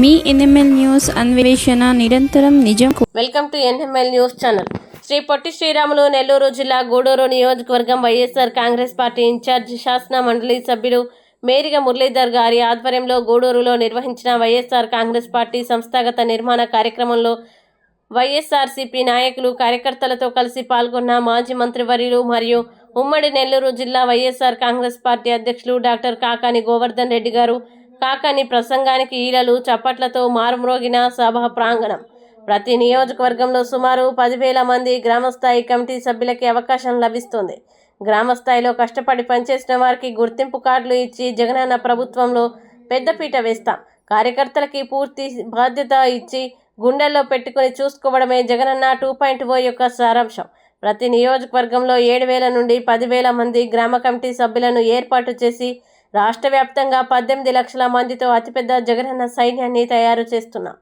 మీ NML news అన్వేషణ నిరంతరం నిజం welcome to NML news channel. Shri Potti Sriramulu Nellore జిల్లా గూడూరు నియోజకవర్గం వైఎస్ఆర్ కాంగ్రెస్ పార్టీ ఇన్ఛార్జ్ శాసన మండలి సభ్యులు మేరిగ మురళీధర్ గారి ఆధ్వర్యంలో గూడూరులో నిర్వహించిన వైఎస్ఆర్ కాంగ్రెస్ పార్టీ సంస్థాగత నిర్మాణ కార్యక్రమంలో వైఎస్ఆర్సీపీ నాయకులు కార్యకర్తలతో కలిసి పాల్గొన్న మాజీ మంత్రివర్యులు మరియు ఉమ్మడి నెల్లూరు జిల్లా వైఎస్ఆర్ కాంగ్రెస్ పార్టీ అధ్యక్షులు డాక్టర్ కాకాని గోవర్ధన్ రెడ్డి గారు కాకాని ప్రసంగానికి ఈలలు చప్పట్లతో మారుమ్రోగిన సభ ప్రాంగణం. ప్రతి నియోజకవర్గంలో సుమారు పదివేల మంది గ్రామస్థాయి కమిటీ సభ్యులకి అవకాశం లభిస్తుంది. గ్రామస్థాయిలో కష్టపడి పనిచేసిన వారికి గుర్తింపు కార్డులు ఇచ్చి జగనన్న ప్రభుత్వంలో పెద్దపీట వేస్తాం. కార్యకర్తలకి పూర్తి బాధ్యత ఇచ్చి గుండెల్లో పెట్టుకుని చూసుకోవడమే జగనన్న టూ పాయింట్ ఓ యొక్క సారాంశం. ప్రతి నియోజకవర్గంలో ఏడు వేల నుండి పదివేల మంది గ్రామ కమిటీ సభ్యులను ఏర్పాటు చేసి రాష్ట్ర వ్యాప్తంగా పద్దెనిమిది లక్షల మందితో అతిపెద్ద జగనన్న సైన్యాన్ని తయారు చేస్తున్నాం